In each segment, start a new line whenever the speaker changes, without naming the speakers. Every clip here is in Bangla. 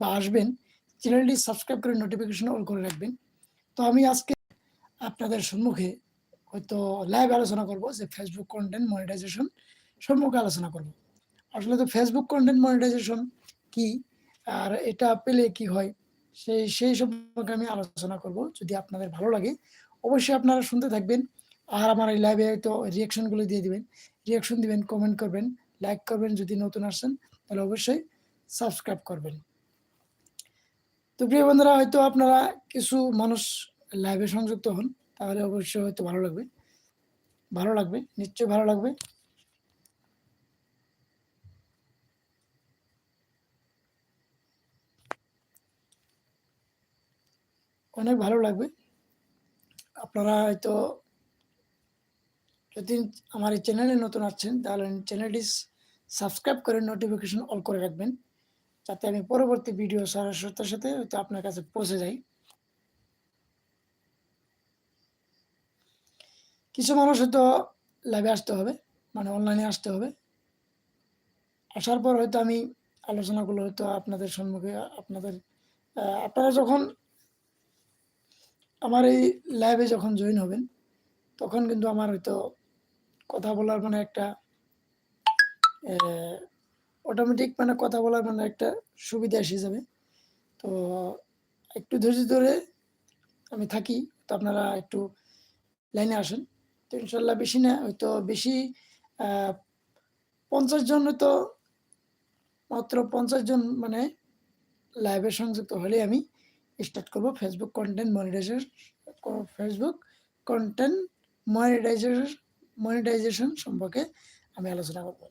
বা আসবেন, চ্যানেলটি সাবস্ক্রাইব করে নোটিফিকেশন অন করে রাখবেন। তো আমি আজকে আপনাদের সম্মুখে হয়তো লাইভ আলোচনা করব যে ফেসবুক কন্টেন্ট মনিটাইজেশন সম্মুখে আলোচনা করব। আসলে তো ফেসবুক কন্টেন্ট মনিটাইজেশন কি আর এটা পেলে কি হয়, সেই সেই সম্পর্কে আমি আলোচনা করব। যদি আপনাদের ভালো লাগে, অবশ্যই আপনারা শুনতে থাকবেন আর আমার এই লাইভে হয়তো রিয়াকশনগুলো দিয়ে দিবেন। রিয়াকশন দিবেন কমেন্ট করবেন লাইক করবেন, যদি নতুন আসছেন, তাহলে অবশ্যই সাবস্ক্রাইব করবেন। তো প্রিয় বন্ধুরা, হয়তো আপনারা কিছু মানুষ লাইভে সংযুক্ত হন, তাহলে অবশ্যই হয়তো ভালো লাগবে। ভালো লাগবে, নিশ্চয়ই ভালো লাগবে। অনেক ভালো লাগবে। আপনারা হয়তো যদি আমার এই চ্যানেলে নতুন আছেন তাহলে চ্যানেলটি সাবস্ক্রাইব করে নোটিফিকেশন অল করে রাখবেন। যাতে আমি পরবর্তী ভিডিও সারার সাথে সাথে হয়তো আপনার কাছে পৌঁছে যাই। কিছু মানুষ হয়তো লাইভে আসতে হবে মানে অনলাইনে আসতে হবে। আসার পর হয়তো আমি আলোচনাগুলো হয়তো আপনাদের সম্মুখে, আপনাদের আপনারা যখন আমার এই লাইভে যখন জয়েন হবেন, তখন কিন্তু আমার হয়তো কথা বলার মানে একটা অটোমেটিক মানে কথা বলার মানে একটা সুবিধা এসে যাবে। তো একটু ধৈর্য ধরে আমি থাকি, তো আপনারা একটু লাইনে আসেন। তো ইনশাল্লাহ বেশি না, হয়তো বেশি পঞ্চাশ জন হয়তো মাত্র পঞ্চাশ জন মানে লাইভে সংযুক্ত হলে আমি স্টার্ট করব Facebook content monetization Facebook content monetization monetization সম্পর্কে আমি আলোচনা করব।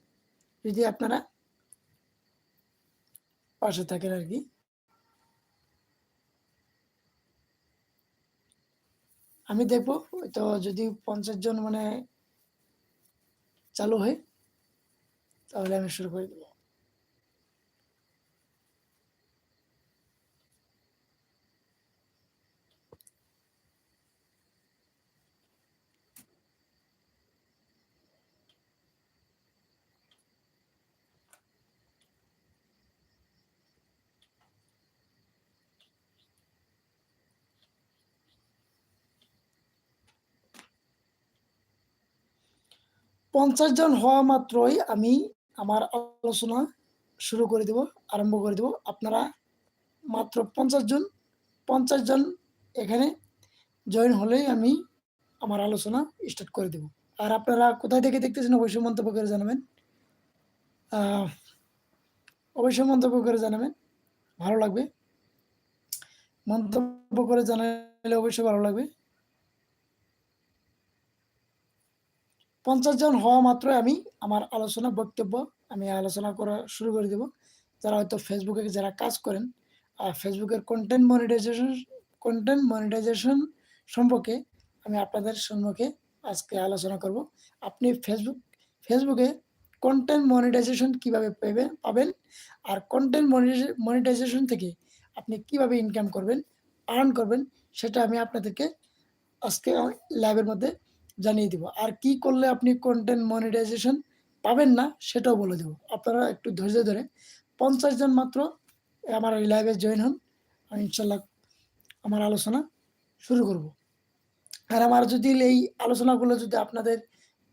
যদি আপনারা পাশে থাকেন আর কি। আমি দেখব তো যদি পঞ্চাশ জন মানে চালু হয়, তাহলে আমি শুরু করে দেবো। পঞ্চাশ জন হওয়া মাত্রই আমি আমার আলোচনা শুরু করে দেব, আরম্ভ করে দেব। আপনারা মাত্র পঞ্চাশ জন পঞ্চাশ জন এখানে জয়েন হলেই আমি আমার আলোচনা স্টার্ট করে দেব। আর আপনারা কোথায় থেকে দেখতেছেন অবশ্যই মন্তব্য করে জানাবেন। অবশ্যই মন্তব্য করে জানাবেন, ভালো লাগবে। মন্তব্য করে জানালে অবশ্যই ভালো লাগবে। পঞ্চাশ জন হওয়া মাত্রই আমি আমার আলোচনা, বক্তব্য আমি আলোচনা করা শুরু করে দেব। যারা হয়তো ফেসবুকে যারা কাজ করেন আর ফেসবুকের কন্টেন্ট মনিটাইজেশন কন্টেন্ট মনিটাইজেশন সম্পর্কে আমি আপনাদের সম্মুখে আজকে আলোচনা করব। আপনি ফেসবুক ফেসবুকে কন্টেন্ট মনিটাইজেশন কীভাবে পাবেন পাবেন? আর কন্টেন্ট মনিটাইজেশন থেকে আপনি কীভাবে ইনকাম করবেন আর্ন করবেন, সেটা আমি আপনাদেরকে আজকে ল্যাবের মধ্যে জানিয়ে দিব। আর কি করলে আপনি কন্টেন্ট মনিটাইজেশন পাবেন না, সেটাও বলে দেবো। আপনারা একটু ধৈর্য ধরে পঞ্চাশ জন মাত্র আমার এই লাইভে জয়েন হন। ইনশাল্লাহ আমার আলোচনা শুরু করব। আর আমার যদি এই আলোচনাগুলো যদি আপনাদের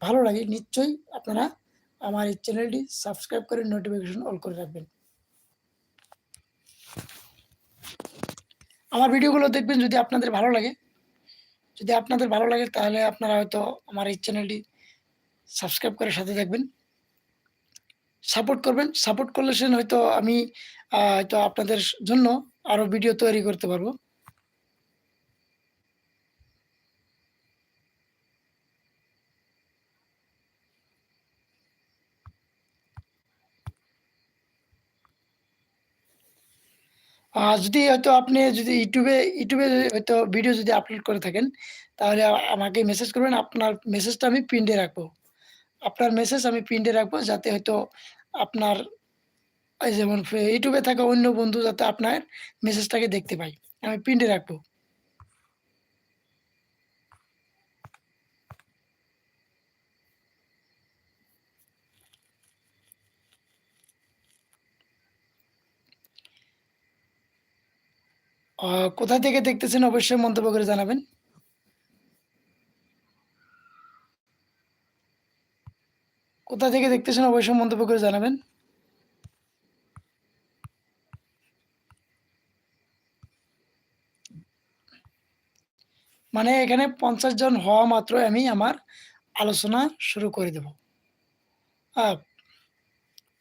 ভালো লাগে, নিশ্চয়ই আপনারা আমার এই চ্যানেলটি সাবস্ক্রাইব করে নোটিফিকেশন অল করে রাখবেন। আমার ভিডিওগুলো দেখবেন যদি আপনাদের ভালো লাগে যদি আপনাদের ভালো লাগে, তাহলে আপনারা হয়তো আমার এই চ্যানেলটি সাবস্ক্রাইব করে সাথে থাকবেন। সাপোর্ট করবেন। সাপোর্ট করলে হয়তো আমি হয়তো আপনাদের জন্য আরও ভিডিও তৈরি করতে পারব। যদি হয়তো আপনি যদি ইউটিউবে ইউটিউবে হয়তো ভিডিও যদি আপলোড করে থাকেন, তাহলে আমাকে মেসেজ করবেন। আপনার মেসেজটা আমি প্রিন্টে রাখব। আপনার মেসেজ আমি প্রিন্টে রাখব যাতে হয়তো আপনার যেমন ইউটিউবে থাকা অন্য বন্ধু যাতে আপনার মেসেজটাকে দেখতে পাই। আমি প্রিন্টে রাখব। কোথা থেকে দেখতেছেন অবশ্যই মন্তব্য করে জানাবেন। কোথা থেকে দেখতেছেন অবশ্যই মন্তব্য করে জানাবেন। মানে এখানে ৫০ জন হওয়া মাত্রই আমি আমার আলোচনা শুরু করে দেব।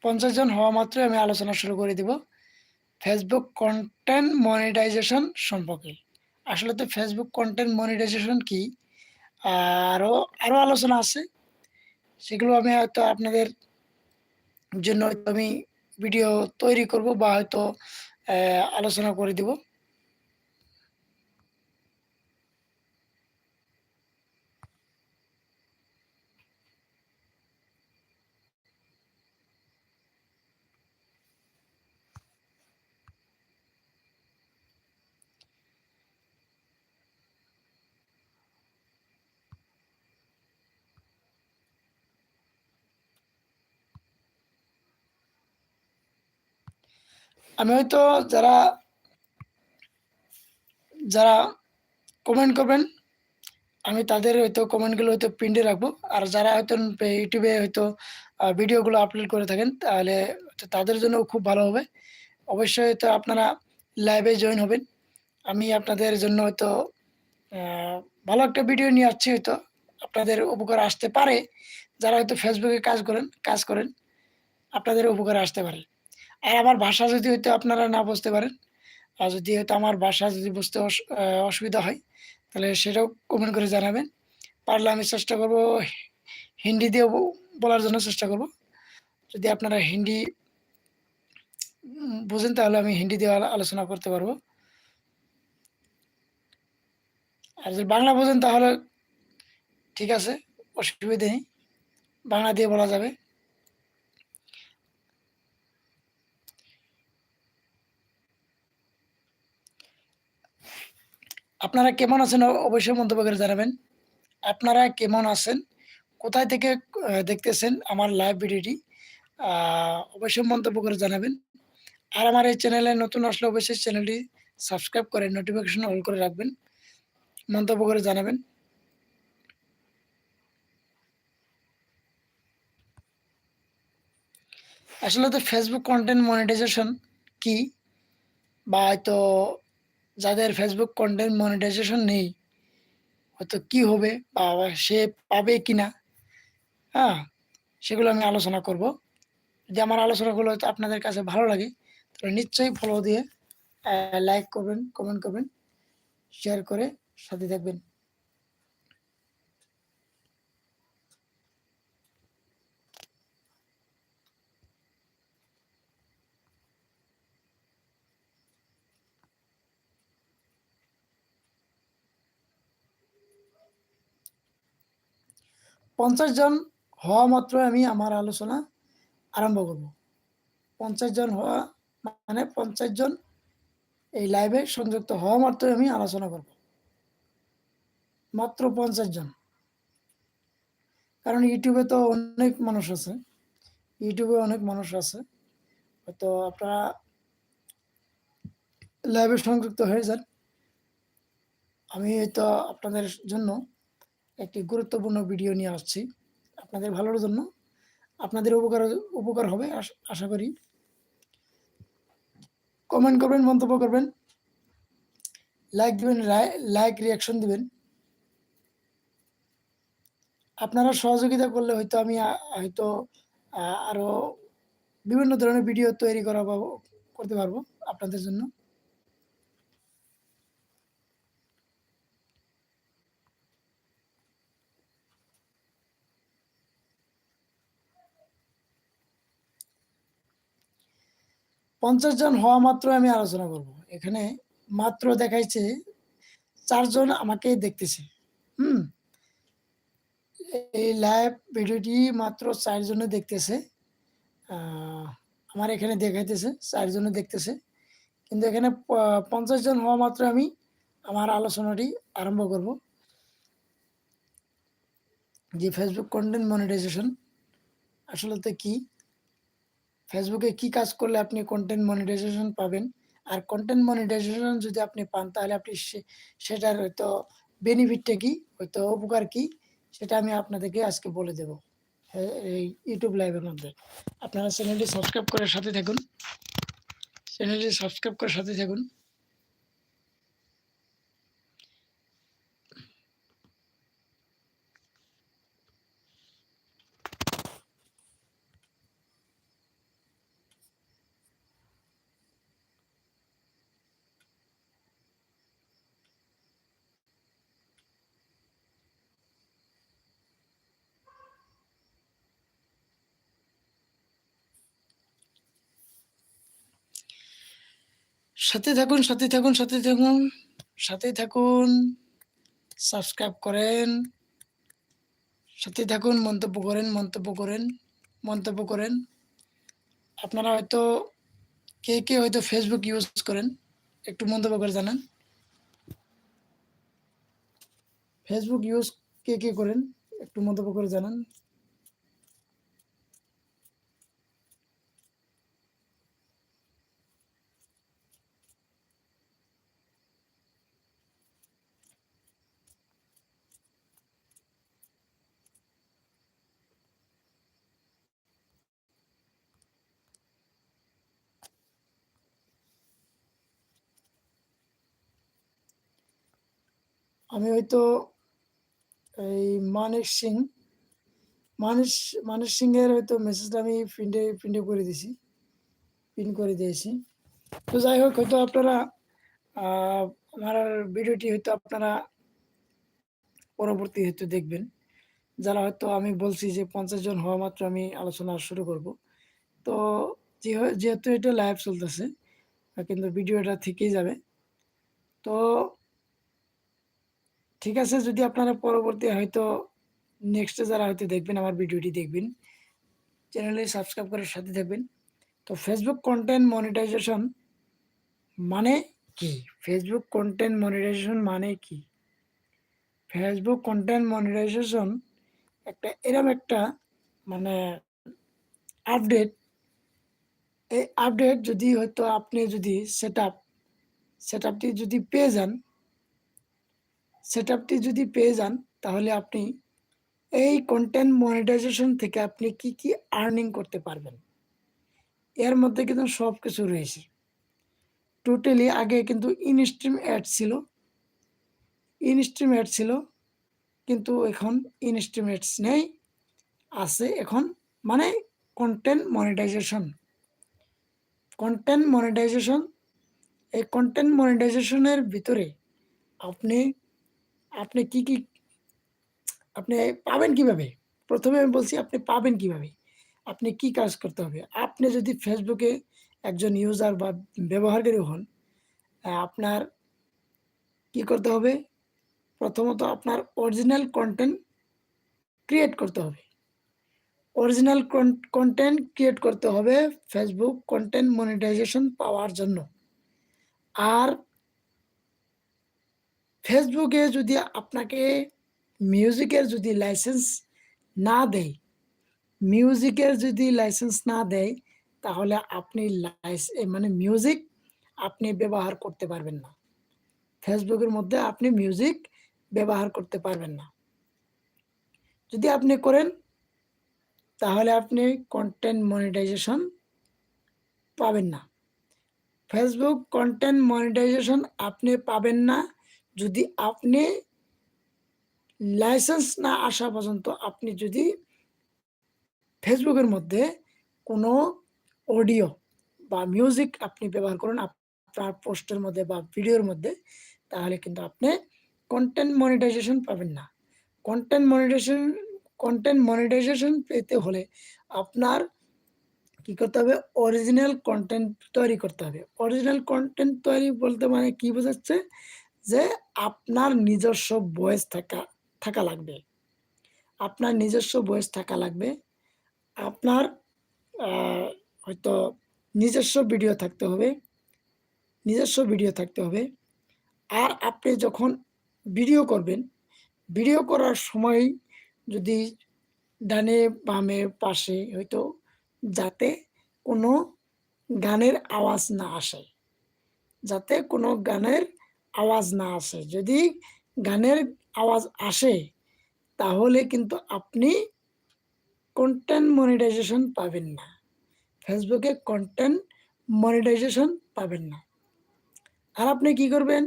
৫০ জন হওয়া মাত্রই আমি আলোচনা শুরু করে দিব। Facebook কন্টেন্ট মনিটাইজেশন সম্পর্কে। আসলে তো ফেসবুক কন্টেন্ট মনিটাইজেশন কি? আরও আরও আলোচনা আছে। সেগুলো আমি হয়তো আপনাদের জন্য আমি ভিডিও তৈরি করব বা হয়তো আলোচনা করে দিব। আমি হয়তো যারা যারা কমেন্ট করবেন, আমি তাদের হয়তো কমেন্টগুলো হয়তো পিন্ডে রাখব। আর যারা হয়তো ইউটিউবে হয়তো ভিডিওগুলো আপলোড করে থাকেন, তাহলে তাদের জন্য খুব ভালো হবে। অবশ্যই হয়তো আপনারা লাইভে জয়েন হবেন। আমি আপনাদের জন্য হয়তো ভালো একটা ভিডিও নিয়ে আসছি হয়তো। আপনাদের উপকারে আসতে পারে। যারা হয়তো ফেসবুকে কাজ করেন কাজ করেন, আপনাদের উপকারে আসতে পারে। আর আমার ভাষা যদি হয়তো আপনারা না বুঝতে পারেন, আর যদি হয়তো আমার ভাষা যদি বুঝতে অস অসুবিধা হয়, তাহলে সেটাও কমেন্ট করে জানাবেন। পারলে আমি চেষ্টা করব হিন্দি দিয়েও বলার জন্য চেষ্টা করব। যদি আপনারা হিন্দি বুঝেন তাহলে আমি হিন্দি দিয়ে আলোচনা করতে পারব আর যদি বাংলা বোঝেন তাহলে ঠিক আছে, অসুবিধা নেই। বাংলা দিয়ে বলা যাবে। আপনারা কেমন আছেন অবশ্যই মন্তব্য করে জানাবেন। আপনারা কেমন আছেন? কোথায় থেকে দেখতেছেন আমার লাইভ ভিডিওটি? অবশ্যই মন্তব্য করে জানাবেন। আর আমার এই চ্যানেলে নতুন আসলে অবশ্যই চ্যানেলটি সাবস্ক্রাইব করে নোটিফিকেশন অল করে রাখবেন। মন্তব্য করে জানাবেন। আসলে তো ফেসবুক কন্টেন্ট মনিটাইজেশন কি? বা হয়তো যাদের ফেসবুক কন্টেন্ট মনিটাইজেশন নেই, হয়তো কি হবে বা সে পাবে কি না হ্যাঁ? সেগুলো আমি আলোচনা করব। যদি আমার আলোচনাগুলো আপনাদের কাছে ভালো লাগে, তাহলে নিশ্চয়ই ফলো দিয়ে লাইক করবেন, কমেন্ট করবেন, শেয়ার করে সাথে থাকবেন। ৫০ জন হওয়া মাত্রই আমি আমার আলোচনা আরম্ভ করব। ৫০ জন হওয়া মানে ৫০ জন এই লাইভে সংযুক্ত হওয়া মাত্রই আমি আলোচনা করব। মাত্র ৫০ জন। কারণ এ তো অনেক মানুষ আছে। ইউটিউবে অনেক মানুষ আছে। হয়তো আপনারা লাইভে সংযুক্ত হয়ে যান। আমি হয়তো আপনাদের জন্য একটি গুরুত্বপূর্ণ ভিডিও নিয়ে আসছি। আপনাদের ভালোর জন্য। আপনাদের উপকার উপকার হবে আশা করি। কমেন্ট করবেন, মন্তব্য করবেন। লাইক দিবেন, লাই লাইক রিয়াকশন দিবেন। আপনারা সহযোগিতা করলে হয়তো আমি হয়তো আ আরও বিভিন্ন ধরনের ভিডিও তৈরি করা করতে পারব আপনাদের জন্য। ৫০ জন হওয়া মাত্র আমি আলোচনা করব। এখানে মাত্র দেখাইছে ৪ জন আমাকে দেখতেছে। হুম? এই লাইভ ভিডিওটি মাত্র ৪ জনে দেখতেছে। আমার এখানে দেখাইতেছে ৪ জনে দেখতেছে। কিন্তু এখানে প ৫০ জন হওয়া মাত্র আমি আমার আলোচনাটি আরম্ভ করব। যে ফেসবুক কন্টেন্ট মনিটাইজেশন আসলেতে কি? এ কি কাজ করলে আপনি কন্টেন্ট মনিটাইজেশন পাবেন? আর কন্টেন্ট মনিটাইজেশন যদি আপনি পান, তাহলে আপনি সেটার হয়তো বেনিফিটটা কি? হয়তো উপকার কি? সেটা আমি আপনাদেরকে আজকে বলে দেব এই ইউটিউব লাইভের মধ্যে। আপনারা চ্যানেলটি সাবস্ক্রাইব করে সাথে থাকুন। চ্যানেলটি সাবস্ক্রাইব করে সাথে থাকুন। সাথে থাকুন সাথে থাকুন সাথে থাকুন সাথে থাকুন সাবস্ক্রাইব করেন, সাথে থাকুন, মন্তব্য করেন মন্তব্য করেন মন্তব্য করেন। আপনারা হয়তো কে কে হয়তো ফেসবুক ইউজ করেন, একটু মন্তব্য করে জানান। ফেসবুক ইউজ কে কে করেন, একটু মন্তব্য করে জানান। আমি হয়তো এই মানিক সিং, মানিস মানিক সিং এর হয়তো মেসেজটা আমি প্রিন্টে প্রিন্টে করে দিছি প্রিন্ট করে দিয়েছি। তো যাই হোক, হয়তো আপনারা আমার ভিডিওটি হয়তো আপনারা পরবর্তী হয়তো দেখবেন। যারা হয়তো আমি বলছি যে পঞ্চাশ জন হওয়া মাত্র আমি আলোচনা শুরু করব। তো যেহেতু এটা লাইভ চলতেছে, কিন্তু ভিডিওটা থেকেই যাবে। তো ঠিক আছে, যদি আপনারা পরবর্তী হয়তো নেক্সটে যারা হয়তো দেখবেন, আমার ভিডিওটি দেখবেন চ্যানেলে সাবস্ক্রাইব করে সাথে থাকবেন। তো ফেসবুক কন্টেন্ট মনিটাইজেশন মানে কি? ফেসবুক কন্টেন্ট মনিটাইজেশন মানে কি? ফেসবুক কন্টেন্ট মনিটাইজেশন একটা এরম একটা মানে আপডেট এই আপডেট যদি হয়তো আপনি যদি সেট আপ সেট আপটি যদি পেয়ে যান সেট যদি পেয়ে যান, তাহলে আপনি এই কন্টেন্ট মনিটাইজেশন থেকে আপনি কি কি আর্নিং করতে পারবেন। এর মধ্যে কিন্তু সব কিছু রয়েছে। টোটালি আগে কিন্তু ইনস্ট্রিম অ্যাড ছিল। ইনস্ট্রিম অ্যাড ছিল, কিন্তু এখন ইনস্ট্রিম অ্যাডস নেই। আছে এখন মানে কন্টেন্ট মনিটাইজেশন কন্টেন্ট মনিটাইজেশন এই কন্টেন্ট মনিটাইজেশনের ভিতরে আপনি আপনি কি কি, আপনি পাবেন কীভাবে? প্রথমে আমি বলছি, আপনি পাবেন কীভাবে? আপনি কি কাজ করতে হবে? আপনি যদি ফেসবুকে একজন ইউজার বা ব্যবহারকারী হন আপনার কি করতে হবে? প্রথমত আপনার অরিজিনাল কন্টেন্ট ক্রিয়েট করতে হবে। অরিজিনাল কন্টেন্ট ক্রিয়েট করতে হবে ফেসবুক কন্টেন্ট মনিটাইজেশন পাওয়ার জন্য। আর ফেসবুকে যদি আপনাকে মিউজিকের যদি লাইসেন্স না দেয় মিউজিকের যদি লাইসেন্স না দেয়, তাহলে আপনি মানে মিউজিক আপনি ব্যবহার করতে পারবেন না। ফেসবুকের মধ্যে আপনি মিউজিক ব্যবহার করতে পারবেন না। যদি আপনি করেন, তাহলে আপনি কন্টেন্ট মনিটাইজেশন পাবেন না। ফেসবুক কন্টেন্ট মনিটাইজেশন আপনি পাবেন না। যদি আপনি লাইসেন্স না আসা পর্যন্ত আপনি যদি ফেসবুকের মধ্যে কোনো অডিও বা মিউজিক আপনি ব্যবহার করেন আপনার পোস্টের মধ্যে বা ভিডিওর মধ্যে, তাহলে কিন্তু আপনি কন্টেন্ট মনিটাইজেশন পাবেন না। কন্টেন্ট মনিটাইজেশন কন্টেন্ট মনিটাইজেশন পেতে হলে আপনার কি করতে হবে? অরিজিনাল কন্টেন্ট তৈরি করতে হবে। অরিজিনাল কন্টেন্ট তৈরি বলতে মানে কি বোঝাচ্ছে? যে আপনার নিজস্ব বয়স থাকা থাকা লাগবে। আপনার নিজস্ব বয়স থাকা লাগবে। আপনার হয়তো নিজস্ব ভিডিও থাকতে হবে। নিজস্ব ভিডিও থাকতে হবে। আর আপনি যখন ভিডিও করবেন ভিডিও করার সময় যদি ডানে, বামে, পাশে হয়তো যাতে কোনো গানের আওয়াজ না আসে। যাতে কোনো গানের আওয়াজ না আসে। যদি গানের আওয়াজ আসে, তাহলে কিন্তু আপনি কন্টেন্ট মনিটাইজেশন পাবেন না। ফেসবুকে কন্টেন্ট মনিটাইজেশন পাবেন না। আর আপনি কি করবেন?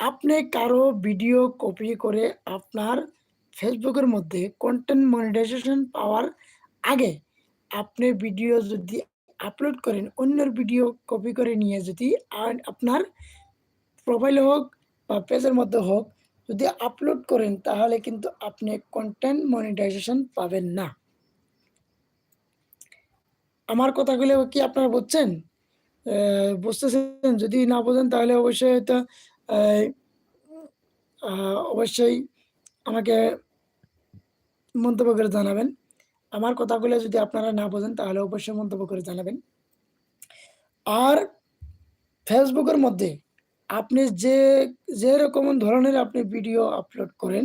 আপনি কারও ভিডিও কপি করে আপনার ফেসবুকের মধ্যে কন্টেন্ট মনিটাইজেশন পাওয়ার আগে আপনি ভিডিও যদি আপলোড করেন, অন্যের ভিডিও কপি করে নিয়ে যদি আপনার প্রোফাইলে হোক বা পেজের মধ্যে হোক, যদি আপলোড করেন তাহলে কিন্তু আপনি কন্টেন্ট মনিটাইজেশন পাবেন না। আমার কথাগুলো কি আপনারা বুঝছেন? বুঝতেছেন? যদি না বোঝেন তাহলে অবশ্যই হয়তো অবশ্যই আমাকে মন্তব্য করে জানাবেন। আমার কথাগুলো যদি আপনারা না বোঝেন তাহলে অবশ্যই মন্তব্য করে জানাবেন। আর ফেসবুকের মধ্যে আপনি যে যেরকম ধরনের আপনি ভিডিও আপলোড করেন,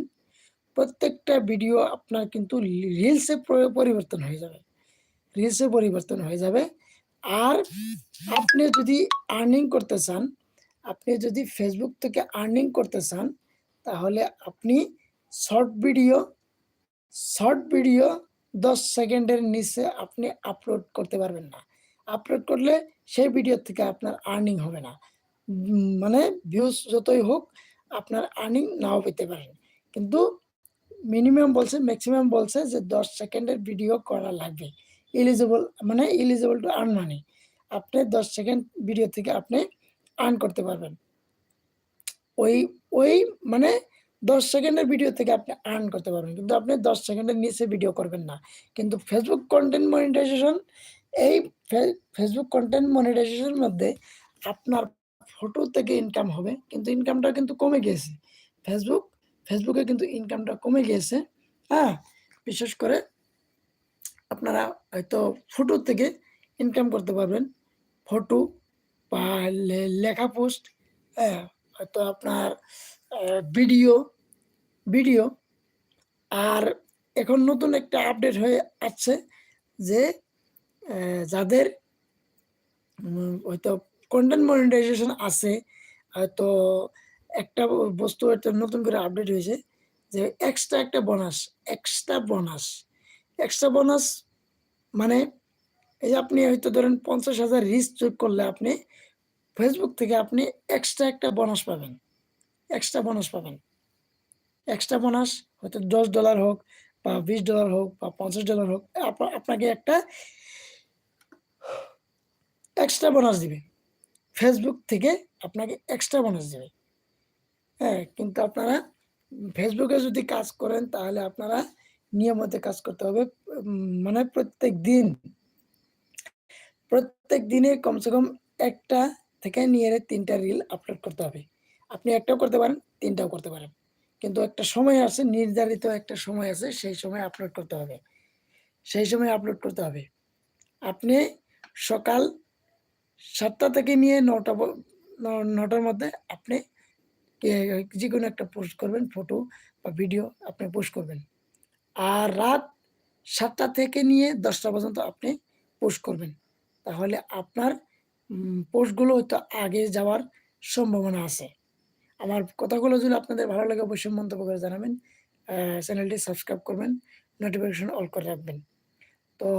প্রত্যেকটা ভিডিও আপনার কিন্তু রিলসে পরিবর্তন হয়ে যাবে। রিলসে পরিবর্তন হয়ে যাবে। আর আপনি যদি আর্নিং করতে চান, আপনি যদি ফেসবুক থেকে আর্নিং করতে চান, তাহলে আপনি শর্ট ভিডিও শর্ট ভিডিও দশ সেকেন্ডের নিচে আপনি আপলোড করতে পারবেন না। আপলোড করলে সেই ভিডিও থেকে আপনার আর্নিং হবে না। মানে ভিউজ যতই হোক, আপনার আর্নিং নাও পেতে পারেন। কিন্তু মিনিমাম বলছে ম্যাক্সিমাম বলছে যে দশ সেকেন্ডের ভিডিও করা লাগবে। ইলিজিবল মানে ইলিজিবল টু আর্ন মানি আপনি দশ সেকেন্ড ভিডিও থেকে আপনি আর্ন করতে পারবেন। ওই ওই মানে দশ সেকেন্ডের ভিডিও থেকে আপনি আর্ন করতে পারবেন। কিন্তু আপনি দশ সেকেন্ডের নিচে ভিডিও করবেন না। কিন্তু ফেসবুক কন্টেন্ট মনিটাইজেশন এই ফেসবুক কন্টেন্ট মনিটাইজেশনের মধ্যে আপনার ফটো থেকে ইনকাম হবে, কিন্তু ইনকামটা কিন্তু কমে গিয়েছে। ফেসবুক ফেসবুকে কিন্তু ইনকামটা কমে গিয়েছে। হ্যাঁ বিশেষ করে আপনারা হয়তো ফটো থেকে ইনকাম করতে পারবেন। ফটো বা লেখা পোস্ট হ্যাঁ হয়তো আপনার ভিডিও ভিডিও আর এখন নতুন একটা আপডেট হয়ে আসছে যে যাদের হয়তো কন্টেন্ট মনিটাইজেশন আছে। হয়তো একটা বস্তু একটা নতুন করে আপডেট হয়েছে যে এক্সট্রা একটা bonus extra bonus extra bonus মানে এই যে আপনি হয়তো ধরেন পঞ্চাশ হাজার রিচ যোগ করলে আপনি ফেসবুক থেকে আপনি এক্সট্রা একটা বোনাস পাবেন এক্সট্রা বোনাস পাবেন। এক্সট্রা বোনাস হয়তো দশ ডলার হোক বা বিশ ডলার হোক বা পঞ্চাশ ডলার হোক আপনাকে একটা এক্সট্রা বোনাস দিবে। ফেসবুক থেকে আপনাকে এক্সট্রা বোনাস দেবে। হ্যাঁ কিন্তু আপনারা ফেসবুকে যদি কাজ করেন, তাহলে আপনারা নিয়মিত কাজ করতে হবে। মানে প্রত্যেক দিন, প্রত্যেক দিনে কমসে কম একটা থেকে নিয়ে তিনটা রিল আপলোড করতে হবে। আপনি একটাও করতে পারেন, তিনটাও করতে পারেন। কিন্তু একটা সময় আছে, নির্ধারিত একটা সময় আছে, সেই সময় আপলোড করতে হবে। সেই সময় আপলোড করতে হবে। আপনি সকাল সাতটা থেকে নিয়ে নটা নটার মধ্যে আপনি যে কোনো একটা পোস্ট করবেন ফটো বা ভিডিও আপনি পোস্ট করবেন। আর রাত সাতটা থেকে নিয়ে দশটা পর্যন্ত আপনি পোস্ট করবেন। তাহলে আপনার পোস্টগুলো হয়তো আগে যাওয়ার সম্ভাবনা আছে। আমার কথাগুলো যদি আপনাদের ভালো লাগে, অবশ্যই মন্তব্য করে জানাবেন। চ্যানেলটি সাবস্ক্রাইব করবেন নোটিফিকেশন অল করে রাখবেন। তো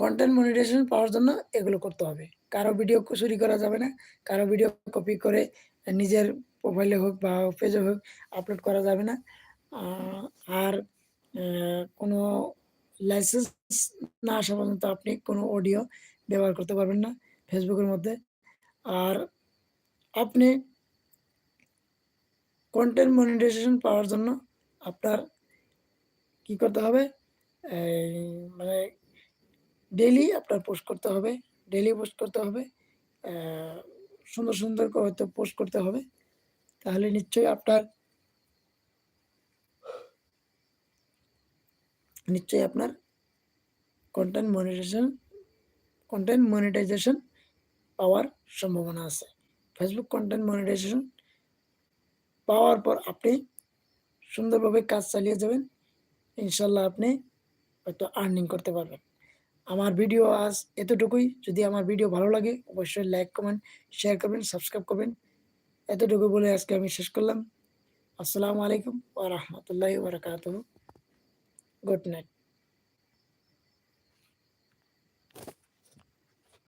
কন্টেন্ট মনিটাইজেশন পাওয়ার জন্য এগুলো করতে হবে। কারও ভিডিও চুরি করা যাবে না, কারও ভিডিও কপি করে নিজের প্রোফাইলে হোক বা পেজে হোক আপলোড করা যাবে না। আর কোনো লাইসেন্স না আসা পর্যন্ত আপনি কোনো অডিও ব্যবহার করতে পারবেন না ফেসবুকের মধ্যে। আর আপনি কন্টেন্ট মনিটাইজেশন পাওয়ার জন্য আপনার কি করতে হবে? মানে ডেলি আপনার পোস্ট করতে হবে ডেলি পোস্ট করতে হবে সুন্দর সুন্দর করে হয়তো পোস্ট করতে হবে, তাহলে নিশ্চয়ই আপনার নিশ্চয়ই আপনার কন্টেন্ট মনিটাইজেশন কন্টেন্ট মনিটাইজেশন পাওয়ার সম্ভাবনা আছে। ফেসবুক কন্টেন্ট মনিটাইজেশন পাওয়ার পর আপনি সুন্দরভাবে কাজ চালিয়ে যাবেন, ইনশাল্লাহ আপনি হয়তো আর্নিং করতে পারবেন। আমার ভিডিও আজ এতটুকুই। যদি আমার ভিডিও ভালো লাগে, অবশ্যই লাইক কমেন্ট শেয়ার করবেন সাবস্ক্রাইব করবেন। এতটুকু বলে আজকে আমি শেষ করলাম। আসসালামু আলাইকুম ওয়া রাহমাতুল্লাহি ওয়া বারাকাতুহু। Good night